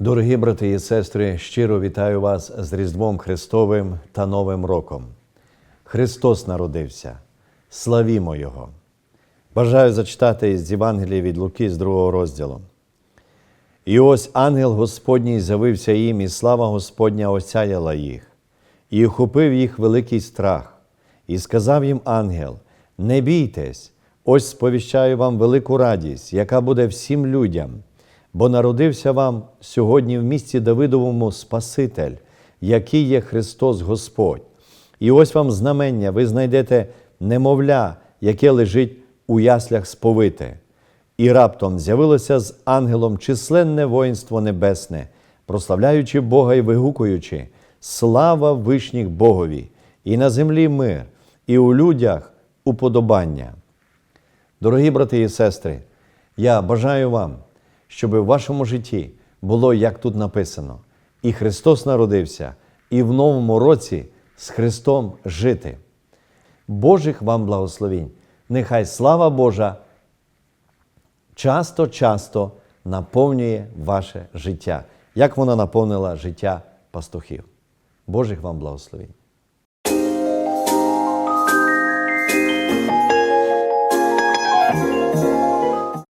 Дорогі брати і сестри, щиро вітаю вас з Різдвом Христовим та Новим роком. Христос народився. Славімо Його! Бажаю зачитати з Євангелія від Луки з другого розділу. І ось ангел Господній з'явився їм, і слава Господня осяяла їх, і охопив їх великий страх, і сказав їм ангел: Не бійтесь, ось сповіщаю вам велику радість, яка буде всім людям, бо народився вам сьогодні в місті Давидовому Спаситель, який є Христос Господь. І ось вам знамення, ви знайдете немовля, яке лежить у яслях сповите. І раптом з'явилося з ангелом численне воїнство небесне, прославляючи Бога і вигукуючи Слава вишніх Богові, і на землі мир, і у людях уподобання. Дорогі брати і сестри, я бажаю вам, щоб в вашому житті було, як тут написано, і Христос народився, і в новому році з Христом жити. Божих вам благословінь! Нехай слава Божа часто-часто наповнює ваше життя, як вона наповнила життя пастухів. Божих вам благословінь!